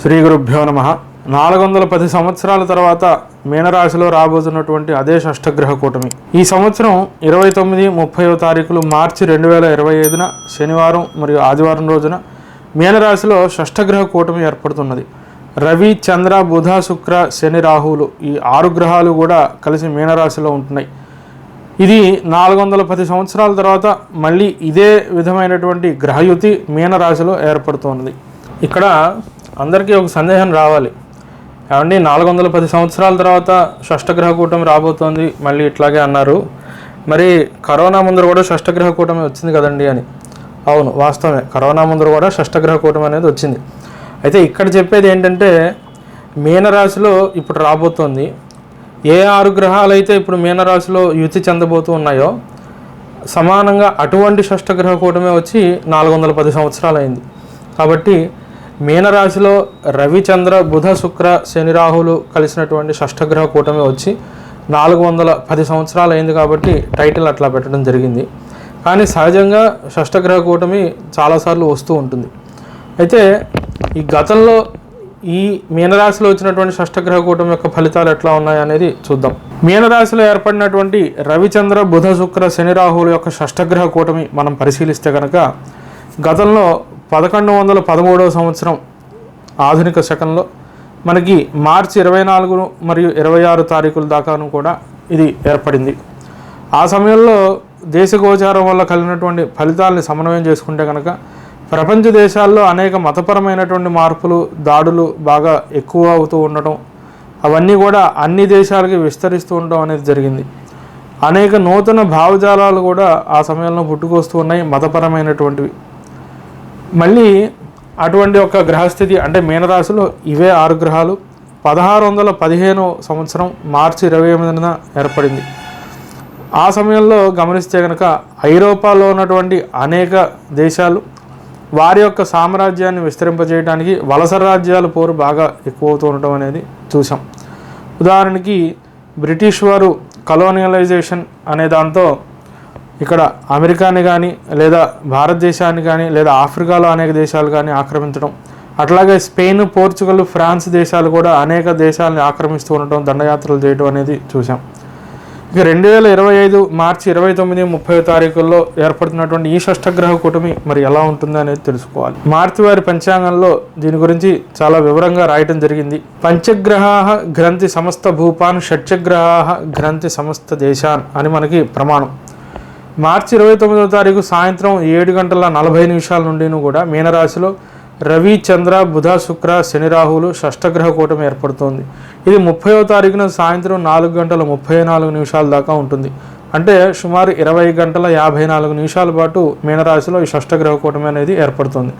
శ్రీ గురుభ్యో నమ. నాలుగు వందల పది సంవత్సరాల తర్వాత మీనరాశిలో రాబోతున్నటువంటి అదే షష్టగ్రహ కూటమి. ఈ సంవత్సరం ఇరవై తొమ్మిది ముప్పైవ తారీఖులు మార్చి రెండు వేల ఇరవై ఐదున శనివారం మరియు ఆదివారం రోజున మీనరాశిలో షష్టగ్రహ కూటమి ఏర్పడుతున్నది. రవి చంద్ర బుధ శుక్ర శని రాహువులు ఈ ఆరు గ్రహాలు కూడా కలిసి మీనరాశిలో ఉంటున్నాయి. ఇది నాలుగు వందల పది సంవత్సరాల తర్వాత మళ్ళీ ఇదే విధమైనటువంటి గ్రహయుతి మీనరాశిలో ఏర్పడుతున్నది ఇక్కడ అందరికీ ఒక సందేహం రావాలి. ఏమండి? నాలుగు వందల పది సంవత్సరాల తర్వాత షష్టగ్రహ కూటమి రాబోతోంది మళ్ళీ ఇట్లాగే అన్నారు. మరి కరోనా ముందర కూడా షష్టగ్రహ కూటమి వచ్చింది కదండి అని. అవును వాస్తవమే. కరోనా ముందర కూడా షష్టగ్రహ కూటమి అనేది వచ్చింది. అయితే ఇక్కడ చెప్పేది ఏంటంటే మీనరాశిలో ఇప్పుడు రాబోతోంది. ఏ ఆరు గ్రహాలు అయితే ఇప్పుడు మీనరాశిలో యుతి చెందబోతూ ఉన్నాయో సమానంగా అటువంటి షష్టగ్రహ కూటమే వచ్చి నాలుగు వందల పది సంవత్సరాలు అయింది కాబట్టి మీనరాశిలో రవిచంద్ర బుధ శుక్ర శని రాహులు కలిసినటువంటి షష్ఠగ్రహ కూటమి వచ్చి నాలుగు వందల పది సంవత్సరాలు అయింది కాబట్టి టైటిల్ అట్లా పెట్టడం జరిగింది. కానీ సహజంగా షష్ఠగ్రహ కూటమి చాలాసార్లు వస్తూ ఉంటుంది. అయితే ఈ గతంలో ఈ మీనరాశిలో వచ్చినటువంటి షష్ఠగ్రహ కూటమి యొక్క ఫలితాలు ఎట్లా ఉన్నాయనేది చూద్దాం. మీనరాశిలో ఏర్పడినటువంటి రవిచంద్ర బుధ శుక్ర శని రాహువుల యొక్క షష్ఠగ్రహ కూటమి మనం పరిశీలిస్తే కనుక గతంలో పదకొండు వందల పదమూడవ సంవత్సరం ఆధునిక శకంలో మనకి మార్చి ఇరవై నాలుగు మరియు ఇరవై ఆరు తారీఖుల దాకాను కూడా ఇది ఏర్పడింది. ఆ సమయంలో దేశ గోచారం వల్ల కలిగినటువంటి ఫలితాలని సమన్వయం చేసుకుంటే కనుక ప్రపంచ దేశాల్లో అనేక మతపరమైనటువంటి మార్పులు దాడులు బాగా ఎక్కువ అవుతూ ఉండటం అవన్నీ కూడా అన్ని దేశాలకి విస్తరిస్తూ ఉండటం అనేది జరిగింది. అనేక నూతన భావజాలాలు కూడా ఆ సమయంలో పుట్టుకొస్తూ ఉన్నాయి మతపరమైనటువంటివి. మళ్ళీ అటువంటి ఒక గ్రహస్థితి అంటే మీనరాశిలో ఇవే ఆరు గ్రహాలు. పదహారు వందల పదిహేను సంవత్సరం మార్చి ఇరవై ఎనిమిదిన ఏర్పడింది. ఆ సమయంలో గమనిస్తే కనుక ఐరోపాలో ఉన్నటువంటి అనేక దేశాలు వారి యొక్క సామ్రాజ్యాన్ని విస్తరింపజేయడానికి వలస రాజ్యాల పోరు బాగా ఎక్కువ అవుతూ ఉండటం అనేది చూసాం ఉదాహరణకి బ్రిటిష్ వారు కలోనియలైజేషన్ అనే దాంతో ఇక్కడ అమెరికాని కానీ లేదా భారతదేశాన్ని కానీ లేదా ఆఫ్రికాలో అనేక దేశాలు కానీ ఆక్రమించడం. అట్లాగే స్పెయిన్ పోర్చుగల్ ఫ్రాన్స్ దేశాలు కూడా అనేక దేశాలను ఆక్రమిస్తూ ఉండటం దండయాత్రలు చేయడం అనేది చూసాం ఇక రెండు వేల ఇరవై ఐదు మార్చి ఇరవై తొమ్మిది ముప్పై తారీఖుల్లో ఏర్పడుతున్నటువంటి ఈ షష్టగ్రహ కూటమి మరి ఎలా ఉంటుంది అనేది తెలుసుకోవాలి. మార్చి వారి పంచాంగంలో దీని గురించి చాలా వివరంగా రాయటం జరిగింది. పంచగ్రహా గ్రంథి సమస్త భూపాన్ షట్చగ్రహ గ్రంథి సమస్త దేశాన్ అని మనకి ప్రమాణం. మార్చి ఇరవై తొమ్మిదవ తారీఖు సాయంత్రం ఏడు గంటల నలభై నిమిషాల నుండి కూడా మీనరాశిలో రవి చంద్ర బుధ శుక్ర శని రాహువులు షష్టగ్రహ కూటమి ఏర్పడుతోంది. ఇది ముప్పైవ తారీఖున సాయంత్రం నాలుగు గంటల ముప్పై నాలుగు నిమిషాల దాకా ఉంటుంది. అంటే సుమారు ఇరవై గంటల యాభై నాలుగు నిమిషాల పాటు మీనరాశిలో ఈ షష్టగ్రహ కూటమి అనేది ఏర్పడుతుంది.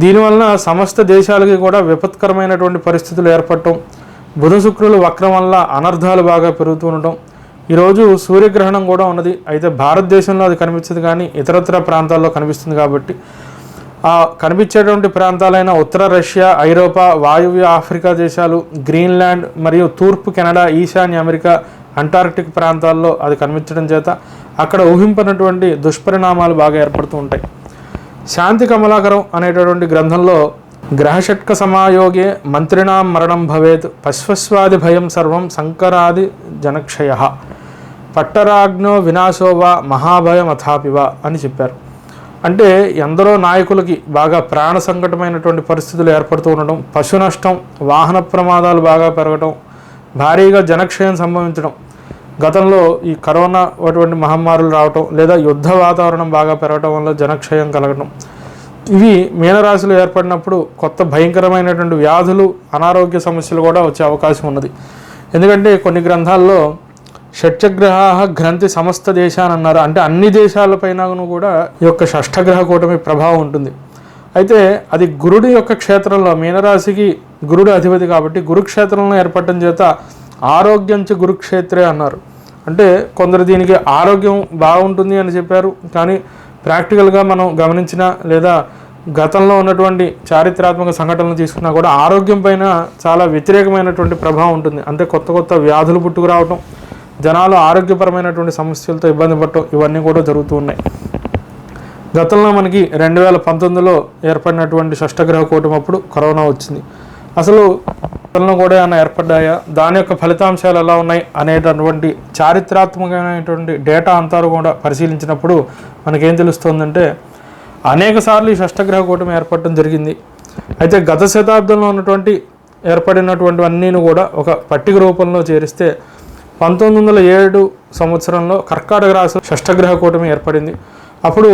దీనివలన సమస్త దేశాలకి కూడా విపత్కరమైనటువంటి పరిస్థితులు ఏర్పడటం బుధ శుక్రులు వక్రం వల్ల అనర్థాలు బాగా పెరుగుతూ ఉండటం ఈరోజు సూర్యగ్రహణం కూడా ఉన్నది. అయితే భారతదేశంలో అది కనిపించదు కానీ ఇతరత్ర ప్రాంతాల్లో కనిపిస్తుంది కాబట్టి ఆ కనిపించేటువంటి ప్రాంతాలైన ఉత్తర రష్యా ఐరోపా వాయువ్య ఆఫ్రికా దేశాలు గ్రీన్లాండ్ మరియు తూర్పు కెనడా ఈశాన్య అమెరికా అంటార్క్టిక్ ప్రాంతాల్లో అది కనిపించడం చేత అక్కడ ఊహింపనటువంటి దుష్పరిణామాలు బాగా ఏర్పడుతూ ఉంటాయి. శాంతి కమలాకరం అనేటటువంటి గ్రంథంలో గ్రహషట్క సమాయోగే మంత్రిణాం మరణం భవేత్ పశ్వస్వాది భయం సర్వం సంకరాది జనక్షయ. పట్టరాజ్ఞో వినాశోవా మహాభయం అథాపివా అని చెప్పారు. అంటే ఎందరో నాయకులకి బాగా ప్రాణ సంకటమైనటువంటి పరిస్థితులు ఏర్పడుతూ ఉండడం పశు నష్టం వాహన ప్రమాదాలు బాగా పెరగడం భారీగా జనక్షయం సంభవించడం గతంలో ఈ కరోనా అటువంటి మహమ్మారులు రావటం లేదా యుద్ధ వాతావరణం బాగా పెరగడం వల్ల జనక్షయం కలగడం ఇవి మీనరాశులు ఏర్పడినప్పుడు కొత్త భయంకరమైనటువంటి వ్యాధులు అనారోగ్య సమస్యలు కూడా వచ్చే అవకాశం ఉన్నది. ఎందుకంటే కొన్ని గ్రంథాల్లో షట్చగ్రహ గ్రంథి సమస్త దేశాన్ని అన్నారు. అంటే అన్ని దేశాలపైన కూడా ఈ యొక్క షష్ఠగ్రహ కూటమి ప్రభావం ఉంటుంది. అయితే అది గురుడి యొక్క క్షేత్రంలో మీనరాశికి గురుడు అధిపతి కాబట్టి గురుక్షేత్రంలో ఏర్పడటం చేత ఆరోగ్యంచ గురుక్షేత్రే అన్నారు. అంటే కొందరు దీనికి ఆరోగ్యం బాగుంటుంది అని చెప్పారు. కానీ ప్రాక్టికల్గా మనం గమనించిన లేదా గతంలో ఉన్నటువంటి చారిత్రాత్మక సంఘటనలు తీసుకున్నా కూడా ఆరోగ్యం పైన చాలా వ్యతిరేకమైనటువంటి ప్రభావం ఉంటుంది. అంటే కొత్త కొత్త వ్యాధులు పుట్టుకురావటం జనాలు ఆరోగ్యపరమైనటువంటి సమస్యలతో ఇబ్బంది పడటం ఇవన్నీ కూడా జరుగుతూ ఉన్నాయి. గతంలో మనకి రెండు వేల పంతొమ్మిదిలో ఏర్పడినటువంటి షష్టగ్రహ కూటమి అప్పుడు కరోనా వచ్చింది. అసలు గతంలో కూడా ఏమైనా ఏర్పడ్డాయా? దాని యొక్క ఫలితాంశాలు ఎలా ఉన్నాయి? అనేటటువంటి చారిత్రాత్మకమైనటువంటి డేటా అంతా కూడా పరిశీలించినప్పుడు మనకేం తెలుస్తుందంటే అనేక సార్లు ఈ షష్టగ్రహ కూటమి ఏర్పడటం జరిగింది. అయితే గత శతాబ్దంలో ఉన్నటువంటి ఏర్పడినటువంటి అన్నీ కూడా ఒక పట్టిక రూపంలో చేరిస్తే పంతొమ్మిది వందల ఏడు సంవత్సరంలో కర్కాటక రాశి షష్టగ్రహ కూటమి ఏర్పడింది. అప్పుడు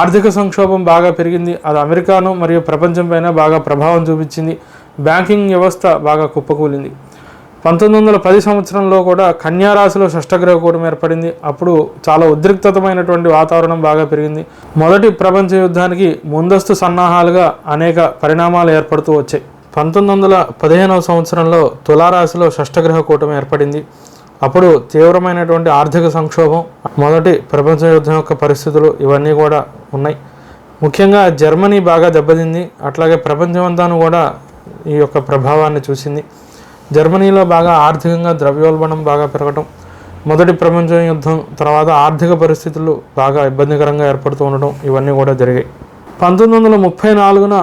ఆర్థిక సంక్షోభం బాగా పెరిగింది. అది అమెరికాను మరియు ప్రపంచం పైన బాగా ప్రభావం చూపించింది. బ్యాంకింగ్ వ్యవస్థ బాగా కుప్పకూలింది. పంతొమ్మిది వందల పది సంవత్సరంలో కూడా కన్యారాశిలో షష్టగ్రహ కూటమి ఏర్పడింది. అప్పుడు చాలా ఉద్రిక్తతమైనటువంటి వాతావరణం బాగా పెరిగింది. మొదటి ప్రపంచ యుద్ధానికి ముందస్తు సన్నాహాలుగా అనేక పరిణామాలు ఏర్పడుతూ వచ్చాయి. పంతొమ్మిది వందల పదిహేనవ సంవత్సరంలో తులారాశిలో షష్టగ్రహ కూటమి ఏర్పడింది. అప్పుడు తీవ్రమైనటువంటి ఆర్థిక సంక్షోభం మొదటి ప్రపంచ యుద్ధం యొక్క పరిస్థితులు ఇవన్నీ కూడా ఉన్నాయి. ముఖ్యంగా జర్మనీ బాగా దెబ్బతింది అట్లాగే ప్రపంచమంతాను కూడా ఈ యొక్క ప్రభావాన్ని చూసింది. జర్మనీలో బాగా ఆర్థికంగా ద్రవ్యోల్బణం బాగా పెరగటం మొదటి ప్రపంచ యుద్ధం తర్వాత ఆర్థిక పరిస్థితులు బాగా ఇబ్బందికరంగా ఏర్పడుతూ ఉండడం ఇవన్నీ కూడా జరిగాయి. పంతొమ్మిది వందల ముప్పై నాలుగున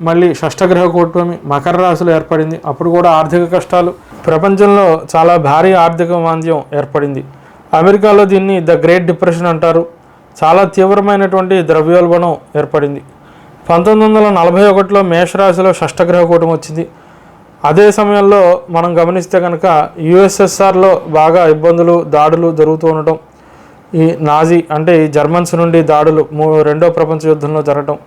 మళ్ళీ షష్టగ్రహ కూటమి మకర రాశులు ఏర్పడింది. అప్పుడు కూడా ఆర్థిక కష్టాలు ప్రపంచంలో చాలా భారీ ఆర్థిక మాంద్యం ఏర్పడింది. అమెరికాలో దీన్ని ద గ్రేట్ డిప్రెషన్ అంటారు. చాలా తీవ్రమైనటువంటి ద్రవ్యోల్బణం ఏర్పడింది. పంతొమ్మిది వందల నలభై ఒకటిలో మేషరాశిలో షష్టగ్రహ కూటమి వచ్చింది. అదే సమయంలో మనం గమనిస్తే కనుక యుఎస్ఎస్ఆర్లో బాగా ఇబ్బందులు దాడులు జరుగుతూ ఉండటం ఈ నాజీ అంటే ఈ జర్మన్స్ నుండి దాడులు మూ రెండో ప్రపంచ యుద్ధంలో జరగటం.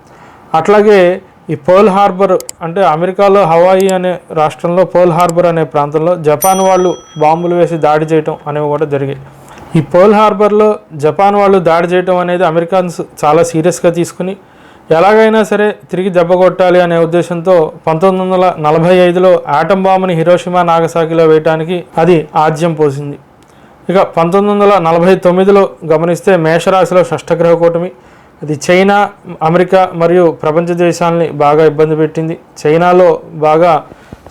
అట్లాగే ఈ పర్ల్ హార్బర్ అంటే అమెరికాలో హవాయి అనే రాష్ట్రంలో పర్ల్ హార్బర్ అనే ప్రాంతంలో జపాన్ వాళ్ళు బాంబులు వేసి దాడి చేయటం అనేవి కూడా జరిగాయి. ఈ పర్ల్ హార్బర్లో జపాన్ వాళ్ళు దాడి చేయటం అనేది అమెరికన్స్ చాలా సీరియస్గా తీసుకుని ఎలాగైనా సరే తిరిగి దెబ్బ కొట్టాలి అనే ఉద్దేశంతో పంతొమ్మిది వందల నలభై ఐదులో ఆటం బాంబుని హిరోషిమా నాగసాకిలో వేయటానికి అది ఆజ్యం పోసింది. ఇక పంతొమ్మిది వందల నలభై తొమ్మిదిలో గమనిస్తే మేషరాశిలో షష్టగ్రహ కూటమి అది చైనా అమెరికా మరియు ప్రపంచ దేశాలని బాగా ఇబ్బంది పెట్టింది. చైనాలో బాగా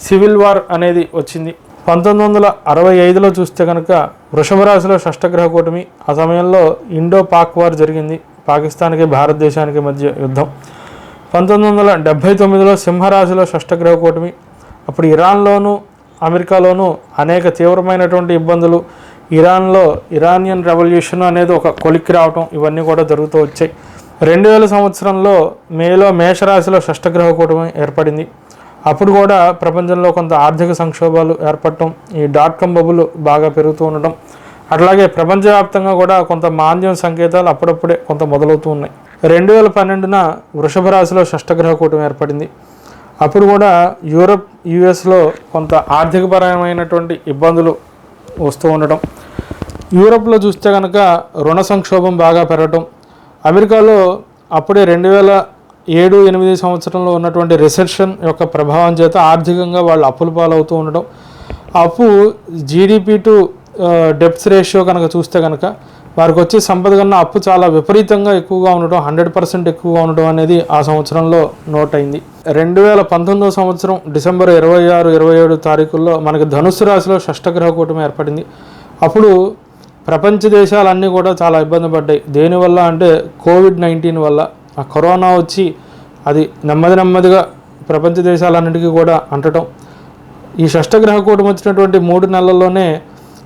సివిల్ వార్ అనేది వచ్చింది. పంతొమ్మిది వందల అరవై ఐదులో చూస్తే కనుక వృషభ రాశిలో షష్టగ్రహ కూటమి ఆ సమయంలో ఇండో పాక్ వార్ జరిగింది. పాకిస్తాన్కి భారతదేశానికి మధ్య యుద్ధం. పంతొమ్మిది వందల డెబ్భై తొమ్మిదిలో సింహరాశిలో షష్టగ్రహ కూటమి. అప్పుడు ఇరాన్లోనూ అమెరికాలోనూ అనేక తీవ్రమైనటువంటి ఇబ్బందులు. ఇరాన్లో ఇరానియన్ రెవల్యూషన్ అనేది ఒక కొలిక్కి రావటం ఇవన్నీ కూడా జరుగుతూ వచ్చాయి. రెండు వేల సంవత్సరంలో మేలో మేషరాశిలో షష్టగ్రహ కూటమి ఏర్పడింది. అప్పుడు కూడా ప్రపంచంలో కొంత ఆర్థిక సంక్షోభాలు ఏర్పడటం ఈ డాట్ కామ్ బబుల్ బాగా పెరుగుతూ ఉండటం. అట్లాగే ప్రపంచవ్యాప్తంగా కూడా కొంత మాంద్యం సంకేతాలు అప్పుడప్పుడే కొంత మొదలవుతూ ఉన్నాయి. రెండు వేల పన్నెండున వృషభ రాశిలో షష్టగ్రహ కూటమి ఏర్పడింది. అప్పుడు కూడా యూరప్ యుఎస్లో కొంత ఆర్థికపరమైనటువంటి ఇబ్బందులు వస్తూ ఉండటం. యూరప్లో చూస్తే కనుక రుణ సంక్షోభం బాగా పెరగటం అమెరికాలో అప్పుడే రెండు వేల ఏడు ఎనిమిది సంవత్సరంలో ఉన్నటువంటి రిసెప్షన్ యొక్క ప్రభావం చేత ఆర్థికంగా వాళ్ళు అప్పుల పాలవుతూ ఉండడం అప్పు జీడిపి టు డెప్త్ రేషియో కనుక చూస్తే కనుక వారికి వచ్చే సంపద కన్నా అప్పు చాలా విపరీతంగా ఎక్కువగా ఉండడం హండ్రెడ్ పర్సెంట్ ఎక్కువగా ఉండడం అనేది ఆ సంవత్సరంలో నోట్ అయింది రెండు వేల పంతొమ్మిదవ సంవత్సరం డిసెంబర్ ఇరవై ఆరు ఇరవై ఏడు తారీఖుల్లో మనకి ధనుస్సు రాశిలో షష్టగ్రహ కూటమి ఏర్పడింది. అప్పుడు ప్రపంచ దేశాలన్నీ కూడా చాలా ఇబ్బంది పడ్డాయి. దేనివల్ల అంటే కోవిడ్ నైన్టీన్ వల్ల. ఆ కరోనా వచ్చి అది నెమ్మది నెమ్మదిగా ప్రపంచ దేశాలన్నిటికీ కూడా అంటటం. ఈ షష్టగ్రహ కూటమి వచ్చినటువంటి మూడు నెలల్లోనే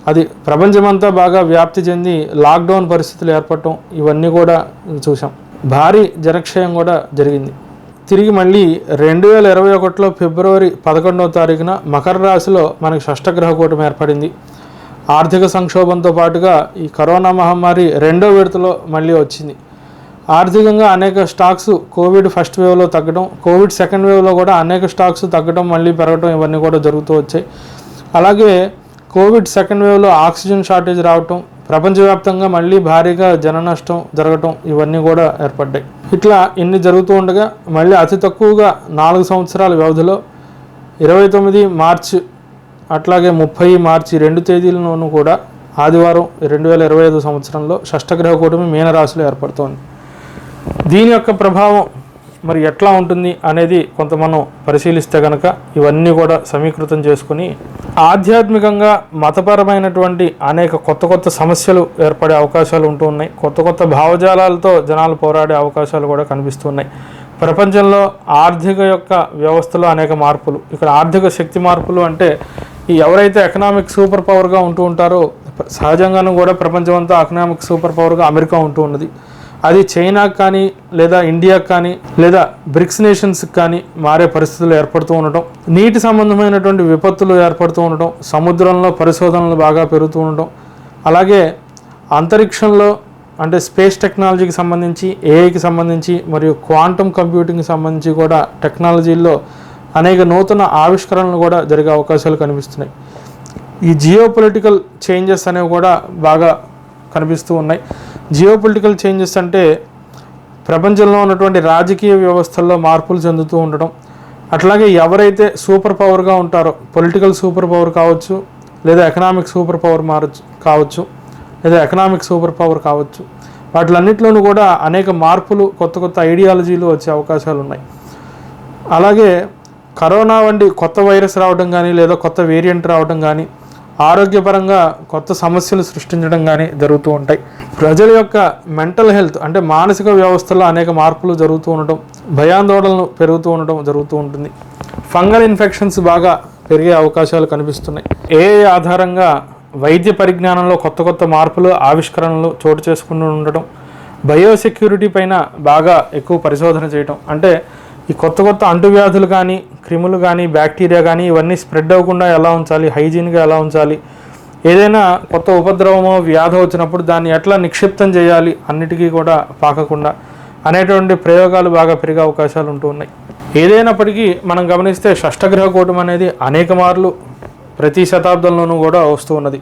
అది ప్రపంచమంతా బాగా వ్యాప్తి చెంది లాక్డౌన్ పరిస్థితులు ఏర్పడటం ఇవన్నీ కూడా చూసాం భారీ జనక్షయం కూడా జరిగింది. తిరిగి మళ్ళీ రెండు వేల ఇరవై ఒకటిలో ఫిబ్రవరి పదకొండవ తారీఖున మకర రాశిలో మనకి షష్టగ్రహ కూటమి ఏర్పడింది. ఆర్థిక సంక్షోభంతో పాటుగా ఈ కరోనా మహమ్మారి రెండో విడతలో మళ్ళీ వచ్చింది. ఆర్థికంగా అనేక స్టాక్స్ కోవిడ్ ఫస్ట్ వేవ్లో తగ్గడం కోవిడ్ సెకండ్ వేవ్లో కూడా అనేక స్టాక్స్ తగ్గడం మళ్ళీ పెరగడం ఇవన్నీ కూడా జరుగుతూ వచ్చాయి. అలాగే కోవిడ్ సెకండ్ వేవ్లో ఆక్సిజన్ షార్టేజ్ రావటం ప్రపంచవ్యాప్తంగా మళ్ళీ భారీగా జన నష్టం జరగటం ఇవన్నీ కూడా ఏర్పడ్డాయి. ఇట్లా ఇన్ని జరుగుతూ ఉండగా మళ్ళీ అతి తక్కువగా నాలుగు సంవత్సరాల వ్యవధిలో ఇరవై తొమ్మిది మార్చి అట్లాగే ముప్పై మార్చి రెండు తేదీలను కూడా ఆదివారం రెండు వేల ఇరవై ఐదు సంవత్సరంలో షష్టగ్రహ కూటమి మీనరాశిలో ఏర్పడుతోంది. దీని యొక్క ప్రభావం మరి ఎట్లా ఉంటుంది అనేది కొంత మనం పరిశీలిస్తే కనుక ఇవన్నీ కూడా సమీకృతం చేసుకుని ఆధ్యాత్మికంగా మతపరమైనటువంటి అనేక కొత్త కొత్త సమస్యలు ఏర్పడే అవకాశాలు ఉంటూ ఉన్నాయి. కొత్త కొత్త భావజాలాలతో జనాలు పోరాడే అవకాశాలు కూడా కనిపిస్తున్నాయి. ప్రపంచంలో ఆర్థిక యొక్క వ్యవస్థలో అనేక మార్పులు. ఇక్కడ ఆర్థిక శక్తి మార్పులు అంటే ఈ ఎవరైతే ఎకనామిక్ సూపర్ పవర్గా ఉంటూ ఉంటారో సహజంగానూ కూడా ప్రపంచం అంతా ఎకనామిక్ సూపర్ పవర్గా అమెరికా ఉంటూ ఉన్నది. అది చైనాకి కానీ లేదా ఇండియాకి కానీ లేదా బ్రిక్స్ నేషన్స్కి కానీ మారే పరిస్థితులు ఏర్పడుతూ ఉండటం నీటి సంబంధమైనటువంటి విపత్తులు ఏర్పడుతూ ఉండటం సముద్రంలో పరిశోధనలు బాగా పెరుగుతూ ఉండటం అలాగే అంతరిక్షంలో అంటే స్పేస్ టెక్నాలజీకి సంబంధించి ఏఐకి సంబంధించి మరియు క్వాంటమ్ కంప్యూటింగ్కి సంబంధించి కూడా టెక్నాలజీల్లో అనేక నూతన ఆవిష్కరణలు కూడా జరిగే అవకాశాలు కనిపిస్తున్నాయి. ఈ జియో పొలిటికల్ చేంజెస్ అనేవి కూడా బాగా కనిపిస్తూ ఉన్నాయి. జియో పొలిటికల్ చేంజెస్ అంటే ప్రపంచంలో ఉన్నటువంటి రాజకీయ వ్యవస్థల్లో మార్పులు చెందుతూ ఉండడం అట్లాగే ఎవరైతే సూపర్ పవర్గా ఉంటారో పొలిటికల్ సూపర్ పవర్ కావచ్చు లేదా ఎకనామిక్ సూపర్ పవర్ మారచ్చు కావచ్చు లేదా ఎకనామిక్ సూపర్ పవర్ కావచ్చు వాటిలన్నింటిలోనూ కూడా అనేక మార్పులు కొత్త కొత్త ఐడియాలజీలు వచ్చే అవకాశాలు ఉన్నాయి. అలాగే కరోనా వంటి కొత్త వైరస్ రావడం కానీ లేదా కొత్త వేరియంట్ రావడం కానీ ఆరోగ్యపరంగా కొత్త సమస్యలు సృష్టించడం కానీ జరుగుతూ ఉంటాయి. ప్రజల యొక్క మెంటల్ హెల్త్ అంటే మానసిక వ్యవస్థలో అనేక మార్పులు జరుగుతూ ఉండటం భయాందోళనలు పెరుగుతూ ఉండటం జరుగుతూ ఉంటుంది. ఫంగల్ ఇన్ఫెక్షన్స్ బాగా పెరిగే అవకాశాలు కనిపిస్తున్నాయి. ఏ ఆధారంగా వైద్య పరిజ్ఞానంలో కొత్త కొత్త మార్పులు ఆవిష్కరణలు చోటు చేసుకుంటూ ఉండటం బయోసెక్యూరిటీ పైన బాగా ఎక్కువ పరిశోధన చేయటం అంటే ఈ కొత్త కొత్త అంటువ్యాధులు కానీ క్రిములు కానీ బ్యాక్టీరియా కానీ ఇవన్నీ స్ప్రెడ్ అవ్వకుండా ఎలా ఉంచాలి? హైజీన్గా ఎలా ఉంచాలి? ఏదైనా కొత్త ఉపద్రవమో వ్యాధి వచ్చినప్పుడు దాన్ని ఎట్లా నిక్షిప్తం చేయాలి అన్నిటికీ కూడా పాకకుండా అనేటువంటి ప్రయోగాలు బాగా పెరిగే అవకాశాలు ఉంటూ ఉన్నాయి. ఏదైనప్పటికీ మనం గమనిస్తే షష్టగ్రహ కూటం అనేది అనేక మార్లు ప్రతి శతాబ్దంలోనూ కూడా వస్తూ ఉన్నది.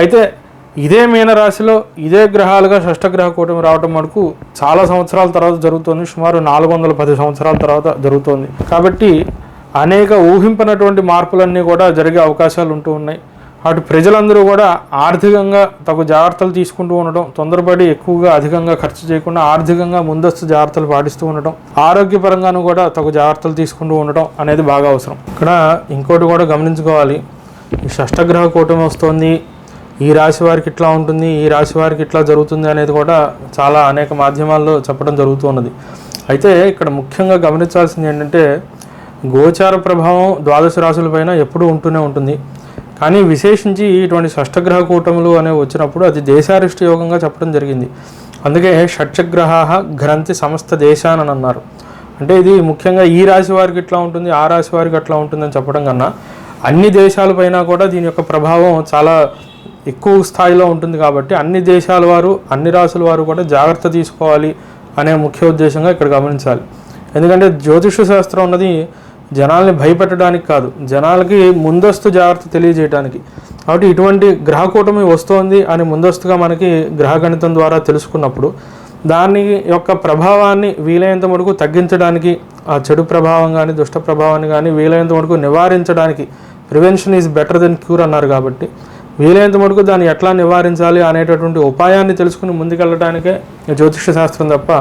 అయితే ఇదే మీనరాశిలో ఇదే గ్రహాలుగా షష్టగ్రహ కూటమి రావటం మనకు చాలా సంవత్సరాల తర్వాత జరుగుతుంది. సుమారు నాలుగు వందల పది సంవత్సరాల తర్వాత జరుగుతుంది. కాబట్టి అనేక ఊహింపనటువంటి మార్పులన్నీ కూడా జరిగే అవకాశాలు ఉంటూ ఉన్నాయి. అటు ప్రజలందరూ కూడా ఆర్థికంగా తగు జాగ్రత్తలు తీసుకుంటూ ఉండటం తొందరపడి ఎక్కువగా అధికంగా ఖర్చు చేయకుండా ఆర్థికంగా ముందస్తు జాగ్రత్తలు పాటిస్తూ ఉండటం ఆరోగ్యపరంగాను కూడా తగు జాగ్రత్తలు తీసుకుంటూ ఉండటం అనేది బాగా అవసరం. ఇక్కడ ఇంకోటి కూడా గమనించుకోవాలి. ఈ షష్టగ్రహ కూటమి వస్తుంది. ఈ రాశి వారికి ఇట్లా ఉంటుంది ఈ రాశి వారికి ఇట్లా జరుగుతుంది అనేది కూడా చాలా అనేక మాధ్యమాల్లో చెప్పడం జరుగుతూ ఉన్నది. అయితే ఇక్కడ ముఖ్యంగా గమనించాల్సింది ఏంటంటే గోచార ప్రభావం ద్వాదశ రాశులపైన ఎప్పుడూ ఉంటూనే ఉంటుంది. కానీ విశేషించి ఇటువంటి షష్టగ్రహ కూటములు అనేవి వచ్చినప్పుడు అది దేశారిష్ట యోగంగా చెప్పడం జరిగింది. అందుకే షట్చగ్రహ గ్రంథి సమస్త దేశాన్ అని అన్నారు. అంటే ఇది ముఖ్యంగా ఈ రాశి వారికి ఇట్లా ఉంటుంది ఆ రాశి వారికి అట్లా ఉంటుందని చెప్పడం కన్నా అన్ని దేశాలపైన కూడా దీని యొక్క ప్రభావం చాలా ఎక్కువ స్థాయిలో ఉంటుంది కాబట్టి అన్ని దేశాల వారు అన్ని రాసుల వారు కూడా జాగ్రత్త తీసుకోవాలి అనే ముఖ్య ఉద్దేశంగా ఇక్కడ గమనించాలి. ఎందుకంటే జ్యోతిష శాస్త్రం ఉన్నది జనాల్ని భయపెట్టడానికి కాదు జనాలకి ముందస్తు జాగ్రత్త తెలియజేయడానికి కాబట్టి ఇటువంటి గ్రహకూటమి వస్తోంది అని ముందస్తుగా మనకి గ్రహగణితం ద్వారా తెలుసుకున్నప్పుడు దాని యొక్క ప్రభావాన్ని వీలైనంత మటుకు తగ్గించడానికి ఆ చెడు ప్రభావం కానీ దుష్ట ప్రభావాన్ని కానీ వీలైనంత మటుకు నివారించడానికి prevention is better than cure అన్నారు కాబట్టి వీలైనంత మటుకు దాన్ని ఎట్లా నివారించాలి అనేటటువంటి ఉపాయాన్ని తెలుసుకుని ముందుకెళ్ళడానికే జ్యోతిష శాస్త్రం తప్ప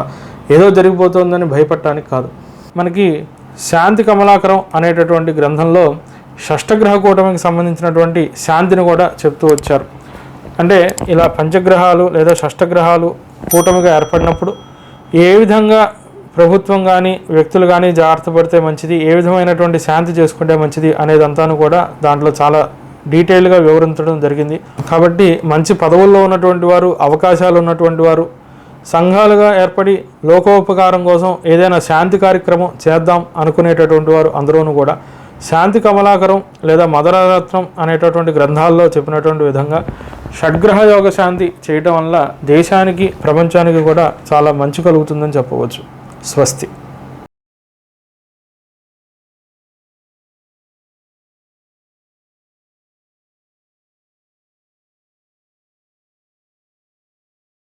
ఏదో జరిగిపోతుందని భయపడటానికి కాదు. మనకి శాంతి కమలాకరం అనేటటువంటి గ్రంథంలో షష్టగ్రహ కూటమికి సంబంధించినటువంటి శాంతిని కూడా చెప్తూ వచ్చారు. అంటే ఇలా పంచగ్రహాలు లేదా షష్టగ్రహాలు కూటమిగా ఏర్పడినప్పుడు ఏ విధంగా ప్రభుత్వం కానీ వ్యక్తులు కానీ జాగ్రత్త పడితే మంచిది ఏ విధమైనటువంటి శాంతి చేసుకుంటే మంచిది అనేదంతాను కూడా దాంట్లో చాలా డీటెయిల్గా వివరించడం జరిగింది. కాబట్టి మంచి పదవుల్లో ఉన్నటువంటి వారు అవకాశాలు ఉన్నటువంటి వారు సంఘాలుగా ఏర్పడి లోకోపకారం కోసం ఏదైనా శాంతి కార్యక్రమం చేద్దాం అనుకునేటటువంటి వారు అందరూను కూడా శాంతి కమలాకరం లేదా మదరరత్నం అనేటటువంటి గ్రంథాల్లో చెప్పినటువంటి విధంగా షడ్గ్రహ యోగ శాంతి చేయటం వల్ల దేశానికి ప్రపంచానికి కూడా చాలా మంచి కలుగుతుందని చెప్పవచ్చు. స్వస్తి.